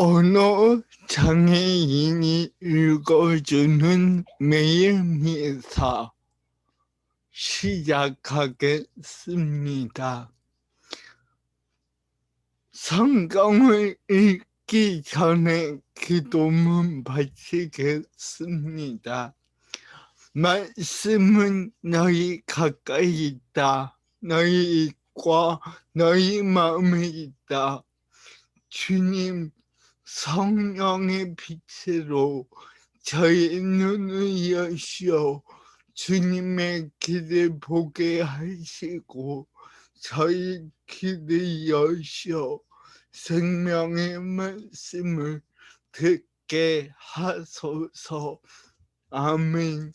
언어 장애인이 읽어주는 매일 미사 시작하겠습니다. 성경을 읽기 전에 기도문 바치겠습니다. 말씀은 너희 가까이 있다. 너희 입과 너희 마음에 있다. 주님 성령의 빛으로 저희 눈을 여시어 주님의 길을 보게 하시고 저희 길을 여시어 생명의 말씀을 듣게 하소서. 아멘.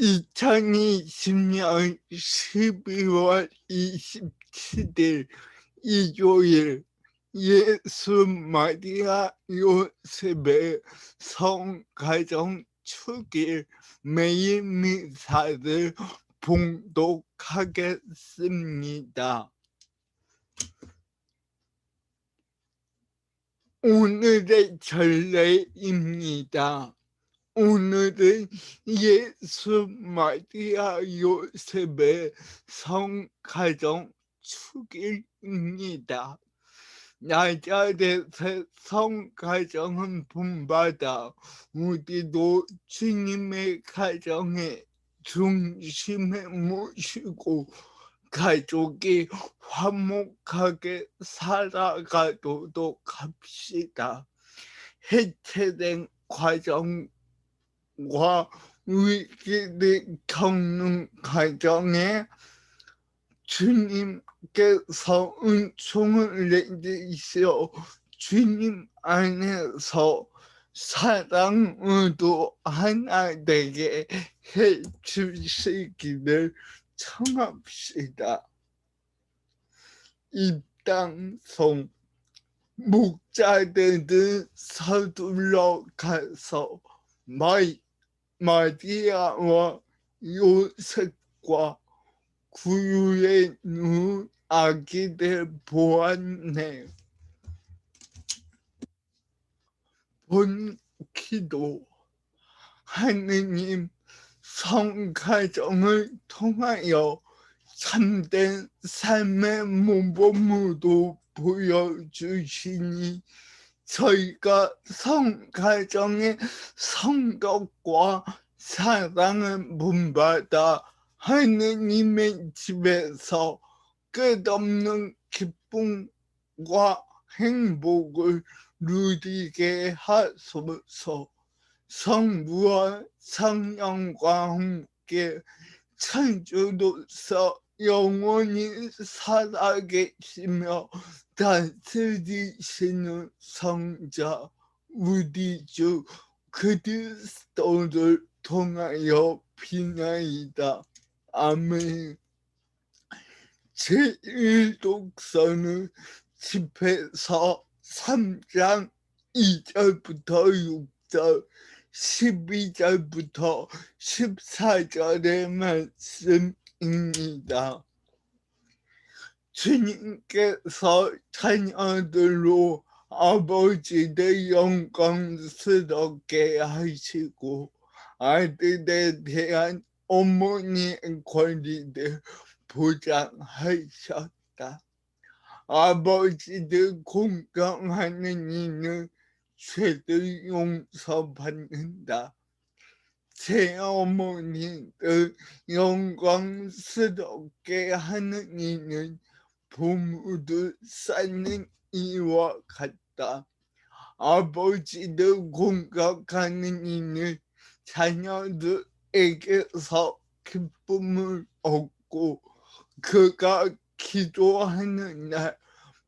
2020년 12월 27일 일요일 예수 마리아 요셉의 성가정 축일 매일 미사를 봉독하겠습니다. 오늘의 전례입니다. 오늘은 예수 마리아 요셉의 성가정 축일입니다. 나자렛의 성가정은 본받아 우리도 주님의 가정의 중심에 모시고 가족이 화목하게 살아가도록 합시다. 해체된 과정과 위기를 겪는 과정에 주님 께서 은총을 내리시어 주님 안에서 사랑으로 하나 되게 해 주시기를 청합시다. 입당성 목자들은 서둘러 가서 마이, 마리아와 요셉과 구유의 눈 아기들 보았네. 본 기도 하느님 성가정을 통하여 참된 삶의 모범으로 보여주시니 저희가 성가정의 성덕과 사랑을 본받아 하느님의 집에서 끝없는 기쁨과 행복을 누리게 하소서 성부와 성령과 함께 창조로서 영원히 살아계시며 다스리시는 성자 우리 주 그리스도를 통하여 비나이다. 아멘. 제1독서는 집에서 3장 2절부터 6절, 12절부터 14절의 말씀입니다. 주님께서 자녀들로 아버지의 영광스럽게 하시고 아들에 대한 어머니의 권리를 보장하셨다. 아버지를 공경하는 이는 죄를 용서받는다. 제 어머니를 영광스럽게 하는 이는 보물을 쌓는 이와 같다. 아버지를 공격하는 이는 자녀들에게서 기쁨을 얻고 그가 기도하는 날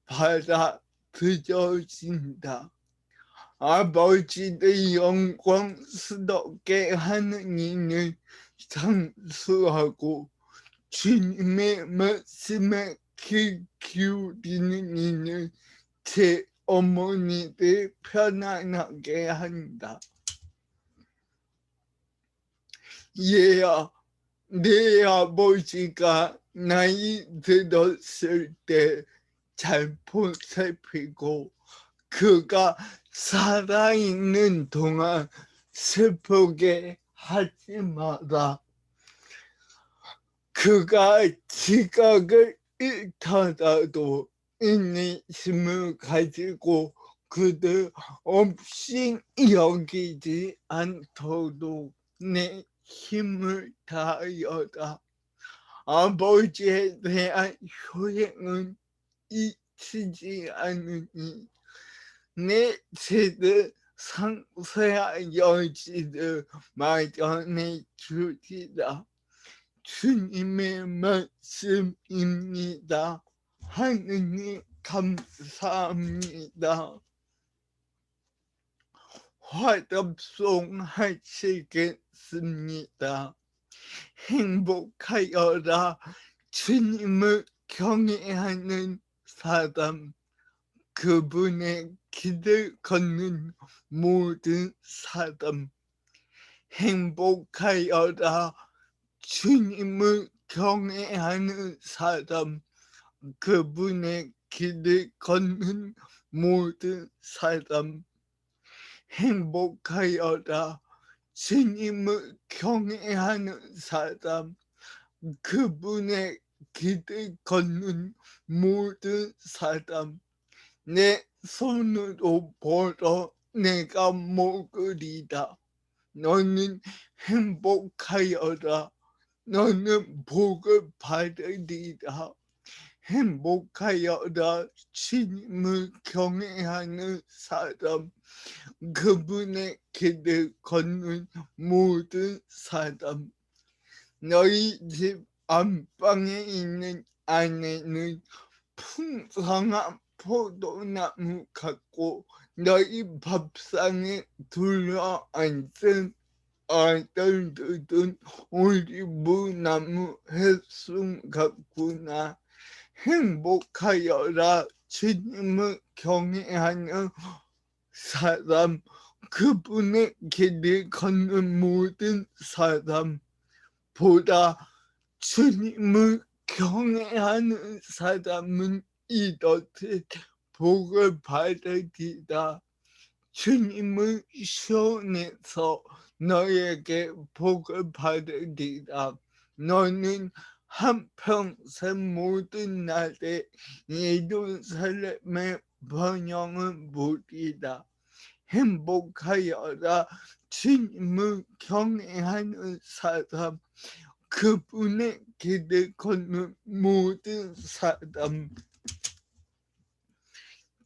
받아들여진다. 아버지의 영광스럽게 하는 이는 상수하고 주님의 말씀에 귀 기울이는 이는 제 어머니를 편안하게 한다. 얘야, 내 아버지가 나이 들었을 때 잘 보살피고 그가 살아있는 동안 슬프게 하지 마라. 그가 지각을 잃더라도 인내심을 가지고 그들 없이 여기지 않도록 내 힘을 다하여라. 아버지에 대한 효행은 잊히지 않으니 내 세대 상세한 여지를 마련해 주리라. 주님의 말씀입니다. 하느님 감사합니다. 화답송 하시겠습니다. 행복하여라. 주님을 경외하는 사람 그분의 길을 걷는 모든 사람 행복하여라. 주님을 경외하는 사람 그분의 길을 걷는 모든 사람 행복하여라 주님을 경외하는 사람 그분의 길을 걷는 모든 사람 내 손으로 벌어 내가 먹으리다 너는 행복하여라. 너는 복을 받으리라. 행복하여라. 주님을 경외하는 사람 그분의 길을 걷는 모든 사람 너희 집 안방에 있는 아내는 풍성한 포도나무 같고 너희 밥상에 둘러앉은 아들들은 올리브나무 햇순 같구나. 행복하여라. 주님을 경외하는 사람 그분의 길을 걷는 모든 사람보다 주님을 경외하는 사람은 이렇듯 복을 받으리라. 주님을 시원해서 너에게 복을 받으리라. 너는 한평생 모든 날에 예루살렘의 번영을 보리라 행복하여라 주님을 경외하는 사람 그분의 길을 걷는 모든 사람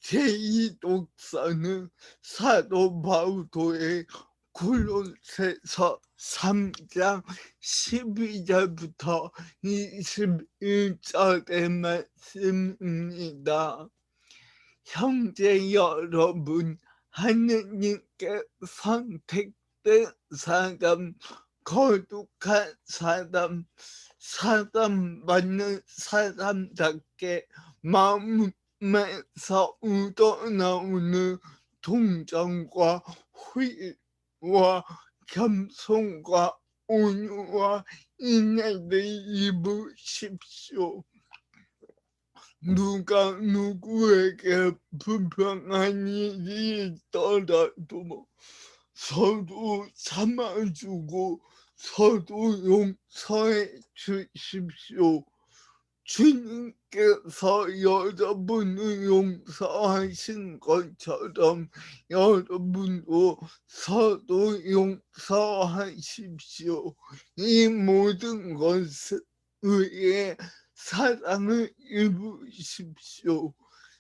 제2 독서는 사도 바울도의 콜로새서 3장 12절부터 21절의 말씀입니다. 형제 여러분, 하느님께 선택된 사람, 거룩한 사람, 사랑받는 사람답게 마음에서 우러나오는 동정과 후일과 겸손과 온유와 인내를 입으십시오. 누가 누구에게 불평한 일이 있더라도 서로 참아주고 서로 용서해 주십시오. 주님께서 여러분을 용서하신 것처럼 여러분도 서로 용서하십시오. 이 모든 것을 위해 사랑을 입으십시오.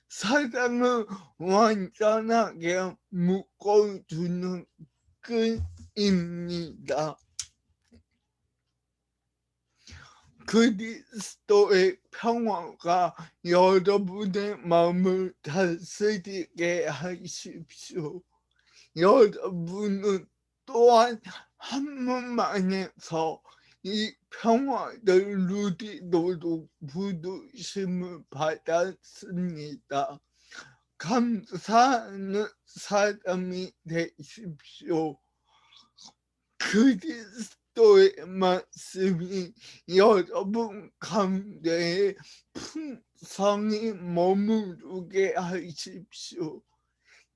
사랑을 완전하게 묶어주는 끈입니다. 그리스도의 평화가 여러분의 마음을 다스리게 하십시오. 여러분은 또한 한 몸 안에서 이 평화를 누리도록 부르심을 받았습니다. 감사하는 사람이 되십시오. 그리스 그리스도의 말씀이 여러분 가운데 풍성히 머무르게 하십시오.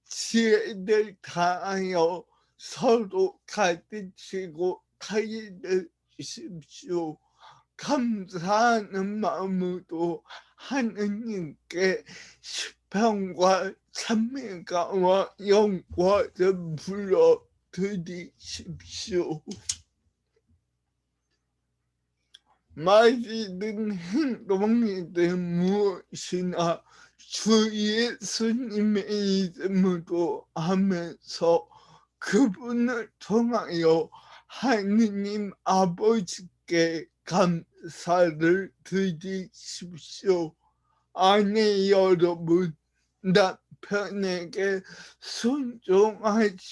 지혜를 다하여 서로 가르치고 가르 치십시오. 감사하는 마음으로 하느님께 시평과 찬미가와 영광을 불러 드리십시오. 말이든 행동이든 무엇이나 주 예수님의 이름으로 하면서 그분을 통하여 하느님 아버지께 감사를 드리십시오. 아내 여러분, 남편에게 순종하십시오.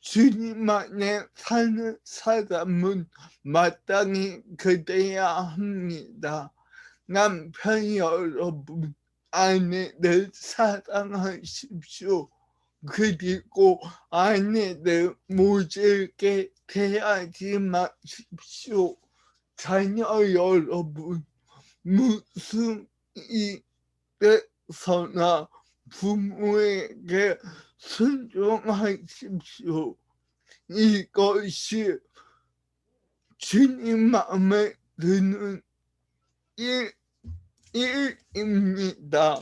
주님 안에 사는 사람은 마땅히 그래야 합니다. 남편 여러분, 아내를 사랑하십시오. 그리고 아내를 모질게 대하지 마십시오. 자녀 여러분, 무슨 일에서나 부모에게 순종하십시오. 이것이 주님 마음에 드는 일, 일입니다.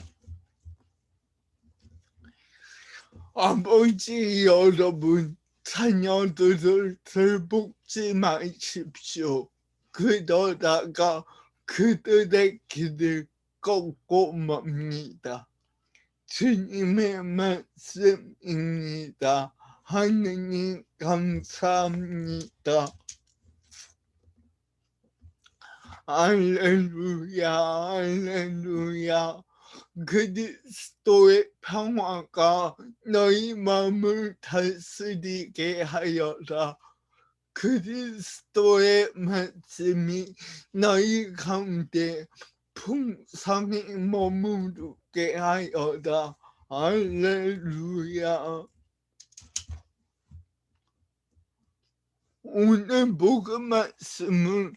아버지 여러분, 자녀들을 들볶지 마십시오. 그러다가 그들의 길을 꺾고 맙니다. 주님의 말씀입니다. 하느님 감사합니다. 알렐루야, 알렐루야. 그리스도의 평화가 너희 마음을 다스리게 하여라. 그리스도의 말씀이 너희 가운데 풍성히 머무르게 하여라. 할렐루야. 오늘 복음 말씀은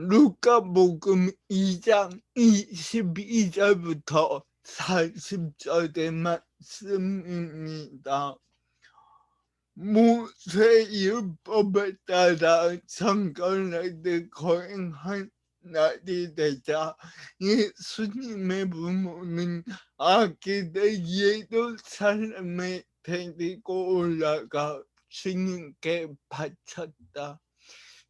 루카복음 2장 22절부터 40절의 말씀입니다. 모세 율법에 따라 성결례를 거행한 날이 되자 예수님의 부모는 아기를 예루살렘에 데리고 올라가 주님께 바쳤다.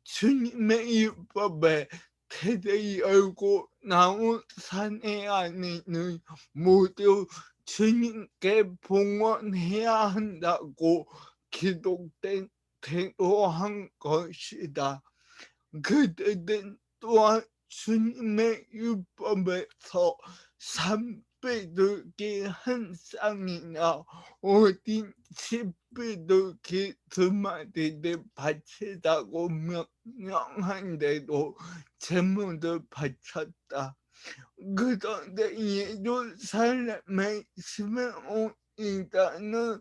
주님의 율법에 태를 열고 나온 사내 안에는 모두 주님께 봉헌해야 한다고 기록된 대로 한 것이다. 그들은 또한 주님의 율법에서 삼 비둘기 한 쌍이나 어딘 십비둘기 두 마리를 바치다고 명령한 대로 제물을 바쳤다. 그런데 예루살렘에 시메온이라는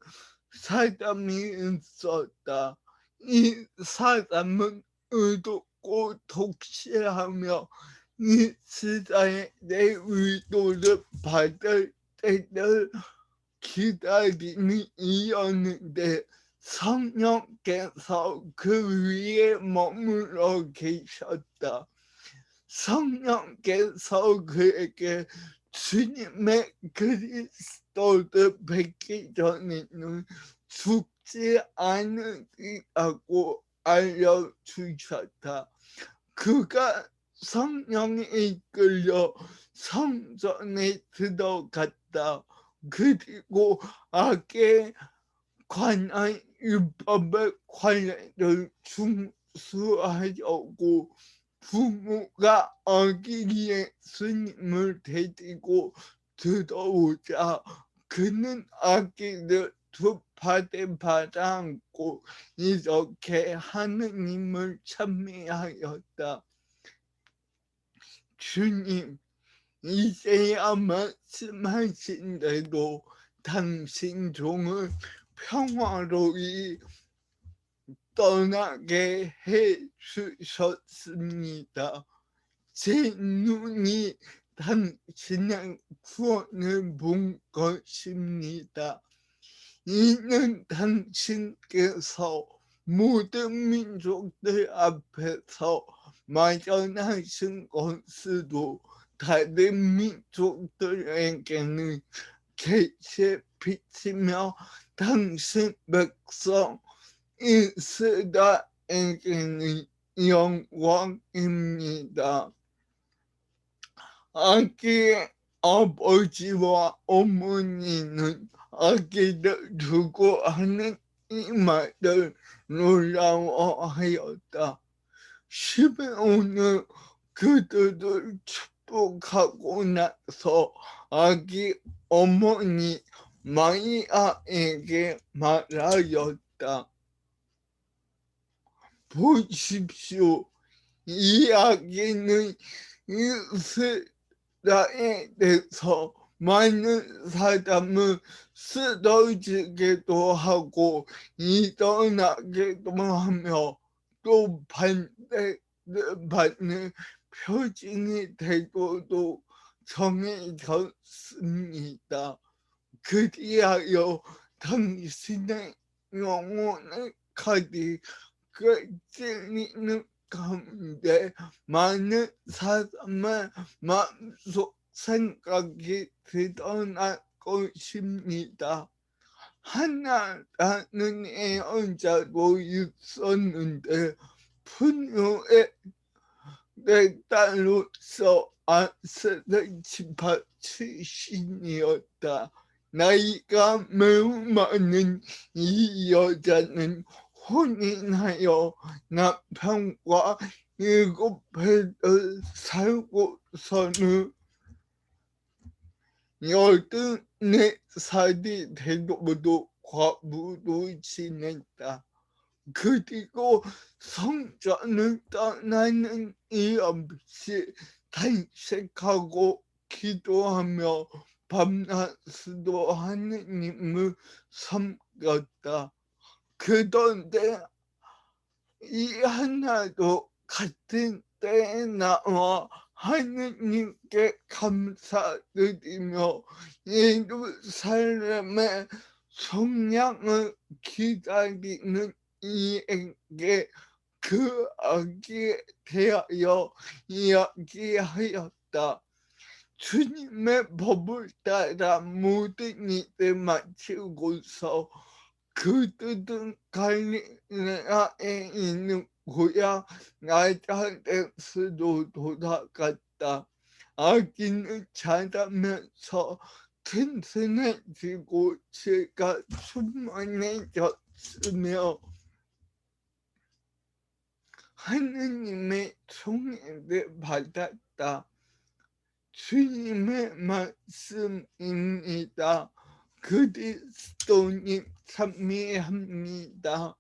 사람이 있었다. 이 사람은 의롭고 독실하며 이스라엘의 의도를 받을 때를 기다림이 이었는데 성령께서 그 위에 머물러 계셨다. 성령께서 그에게 주님의 그리스도를 뵙기 전에는 죽지 않으리라고 알려주셨다. 그가 성령에 이끌려 성전에 들어갔다. 그리고 악에 관한 율법의 관례를 중수하려고 부모가 아기 예수님을 데리고 들어오자 그는 아기를 두 팔에 받아 안고 이렇게 하느님을 찬미하였다. 주님, 이제야 말씀하신 대로 당신 종을 평화로이 떠나게 해 주셨습니다. 제 눈이 당신의 구원을 본 것입니다. 이는 당신께서 모든 민족들 앞에서 마련하신 것으로 다른 민족들에게는 계시의 빛이며 당신 백성 이스라엘에게는 영광입니다. 아기의 아버지와 어머니는 아기를 두고 하는 이 말을 놀라워하였다. 시베온은 그들을 축복하고 나서 아기 어머니 마이아에게 말하였다. 보십시오. 이 아기는 이스라엘에서 많은 사람을 쓰러지게도 하고 일어나게도 하며 또 반대를 받는 표징이 되고도 정해졌습니다. 그리하여 당신의 영혼의 칼이 꿰찔리는 가운데 많은 사람의 마음속 생각이 드러날 것입니다. 하나라는 애언자로 있었는데 분노의 내 딸로서 아스의 지파 출신이었다. 나이가 매우 많은 이 여자는 혼인하여 남편과 일곱 배를 살고서는 열두네 살이 되도록 과부로 지냈다. 그리고 성전을 떠나는 일 없이 단식하고 기도하며 밤낮으로 하느님을 섬겼다. 그런데 이 하나도 같은 때에 나와 하느님께 감사드리며 예루살렘의 성량을 기다리는 이에게 그 아기에 대하여 이야기하였다. 주님의 법을 따라 모든 일을 마치고서 그들은 갈릴레아에 있는 고향 나자렛으로 돌아갔다. 아기는 자라면서 튼튼해지고 제가 충만해졌으며 하느님의 총애를 받았다. 주님의 말씀입니다. 그리스도님 참미합니다.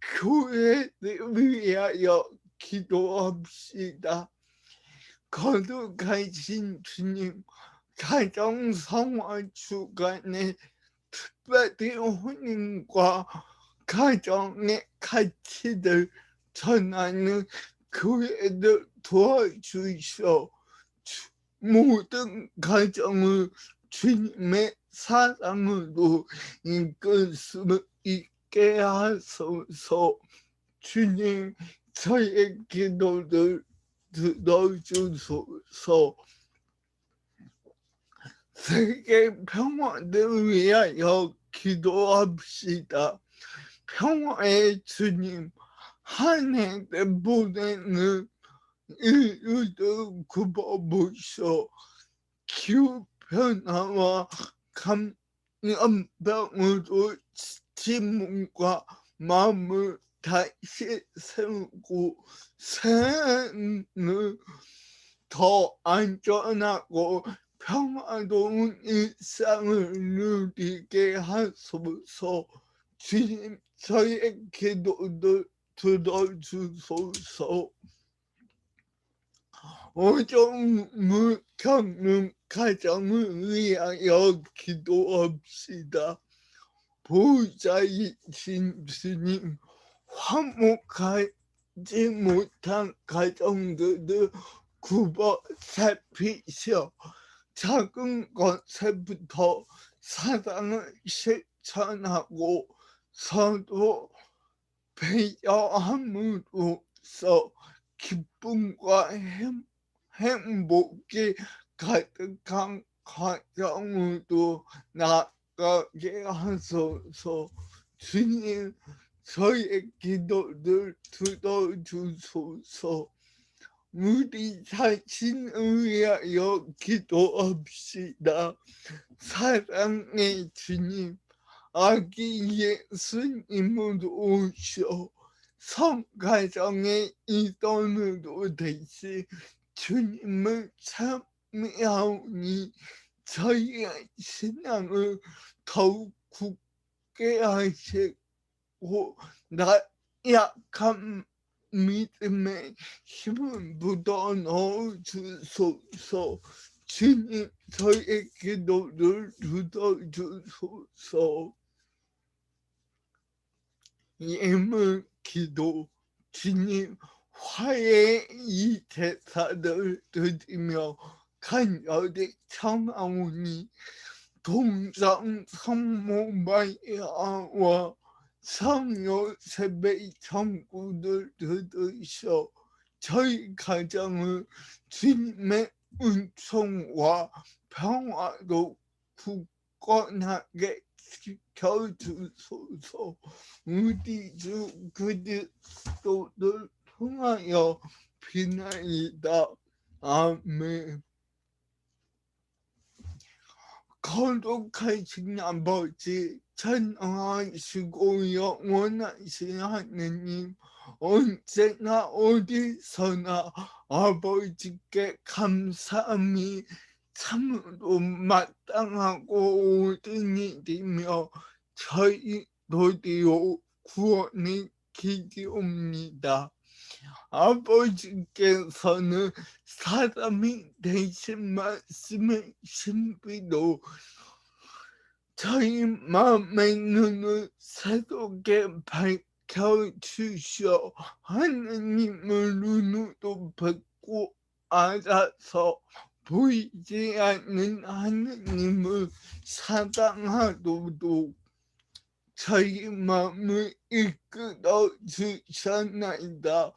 교회를 위하여 기도합시다. 거룩하신 주님, 가정 생활 주간에 특별히 혼인과 가정의 가치를 전하는 교회를 도와주시오. 모든 가정을 주님의 사랑으로 이끌 수 있게 하소서 주님 저의 기도를 들어주소서 세계 평화를 위하여 기도합시다. 평화의 주님 한해를 보내는 인류를 굽어보시오. 기후 변화와 감염병으로 지문과 마음을 다시 세우고 삶을 더 안전하고 평화로운 일상을 누리게 하소서 주님 저의 기도를 들어주소서 오종물 겪는 가정을 위하여 기도합시다. 보호자이신 주님 화목하지 못한 가정들을 굽어 살피셔 작은 것에부터 사랑을 실천하고 서로 배려함으로써 기쁨과 행, 행복이 가득한 가정으로 나 가게 하소서 주님 저의 기도를 들어주소서. 우리 자신을 위하여 기도합시다. 사랑의 주님 아기 예수님으로 오셔 성가정의 이동으로 되시 주님을 참여하오니 저희의 신앙을 더욱 굳게 하시고 나 약한 믿음의 힘을 묻어 넣어 주소서. 주님 저의 기도를 들어주소서. 예물 기도 주님 화해 이 대사를 드리며 간절히 청하오니 동성 성모마이아와 세배 청구를 들으셔 저희 가정을 주님의 은총과 평화로 굳건하게 지켜주소서. 우리 주 그리스도를 통하여 비나이다 거룩하신 아버지 찬양하시고 영원하신 하느님 언제나 어디서나 아버지께 감사함이 참으로 마땅하고 옳은 일이며 저희 노디오 구원이 기디옵니다. 아버지께서는 사람이 되신 말씀의 신비도 저희 마음의 눈을 새롭게 밝혀주셔 하느님을 눈으로 뵙고 알아서 보이지 않는 하느님을 사랑하도록 저희 마음을 이끌어 주셨나이다.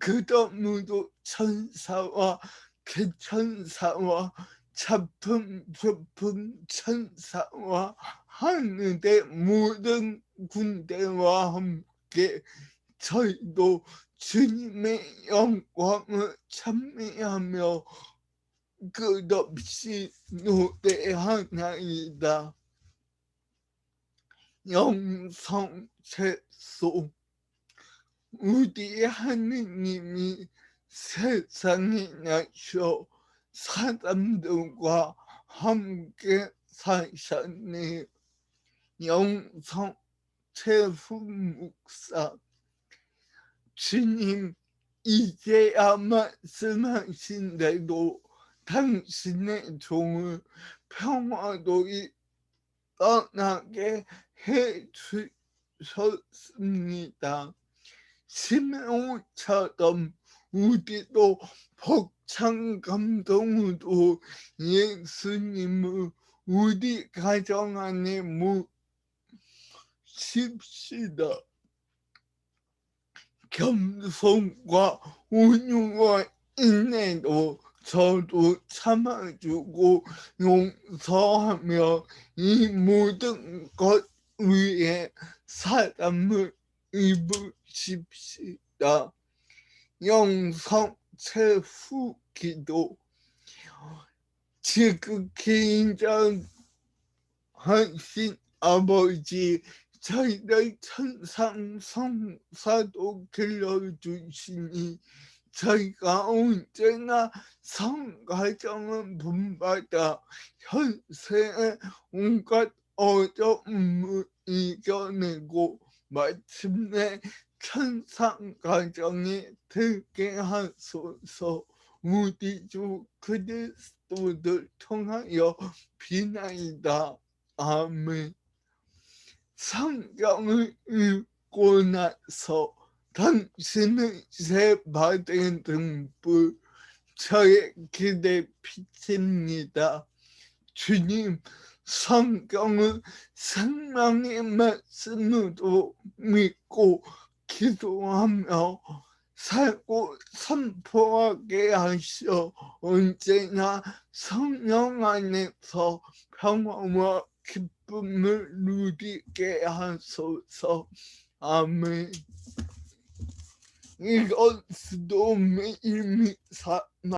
그러므로 천사와 개천사와 작품 작품 천사와 하늘의 모든 군대와 함께 저희도 주님의 영광을 찬미하며 끝없이 노래하나이다. 영성 채소 우리 하느님이 세상에 나셔 사람들과 함께 사셨네. 영성 최후 목사. 주님 이제야 말씀하신 대로 당신의 종을 평화로이 떠나게 해 주셨습니다. 시메온처럼 우리도 벅찬 감동으로 예수님을 우리 가정 안에 모십시다. 겸손과 온유와 인내도 저도 참아주고 용서하며 이 모든 것 위에 사람을 입으십시다. 영성 최후 기도 지극히 인정하신 아버지 저희를 천상 성사도 길러주시니 저희가 언제나 성가정을 본받아 현세의 온갖 어려움을 이겨내고 마침내 천상 가정에 들게 하소서 우리 주 그리스도를 통하여 비나이다. 아멘. 성경을 죽고 나서 당신은 새 받은 등불 저의 기대 빛입니다. 주님 성경은 생명의 말씀으로 믿고 기도하며 살고 선포하게 하시어 언제나 성령 안에서 평화와 기쁨을 누리게 하소서. 아멘. 이것도 매일 미사